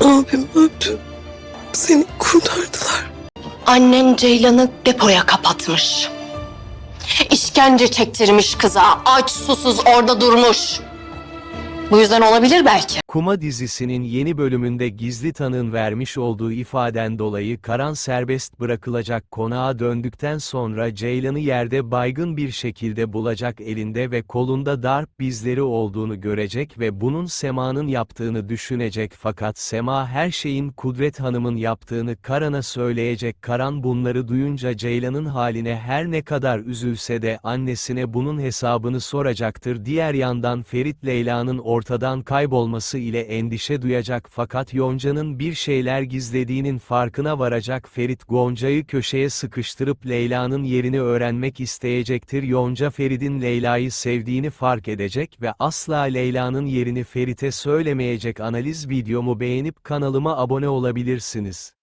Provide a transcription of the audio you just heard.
Abim öldü. Seni kurtardılar. Annen Ceylan'ı depoya kapatmış. İşkence çektirmiş kıza. Aç susuz orada durmuş. Bu yüzden olabilir belki. Kuma dizisinin yeni bölümünde gizli tanığın vermiş olduğu ifaden dolayı Karan serbest bırakılacak konağa döndükten sonra Ceylan'ı yerde baygın bir şekilde bulacak elinde ve kolunda darp bizleri olduğunu görecek ve bunun Sema'nın yaptığını düşünecek. Fakat Sema her şeyin Kudret Hanım'ın yaptığını Karan'a söyleyecek. Karan bunları duyunca Ceylan'ın haline her ne kadar üzülse de annesine bunun hesabını soracaktır. Diğer yandan Ferit Leyla'nın ortadan kaybolması ile endişe duyacak fakat Yonca'nın bir şeyler gizlediğinin farkına varacak Ferit Gonca'yı köşeye sıkıştırıp Leyla'nın yerini öğrenmek isteyecektir Yonca Ferit'in Leyla'yı sevdiğini fark edecek ve asla Leyla'nın yerini Ferit'e söylemeyecek analiz videomu beğenip kanalıma abone olabilirsiniz.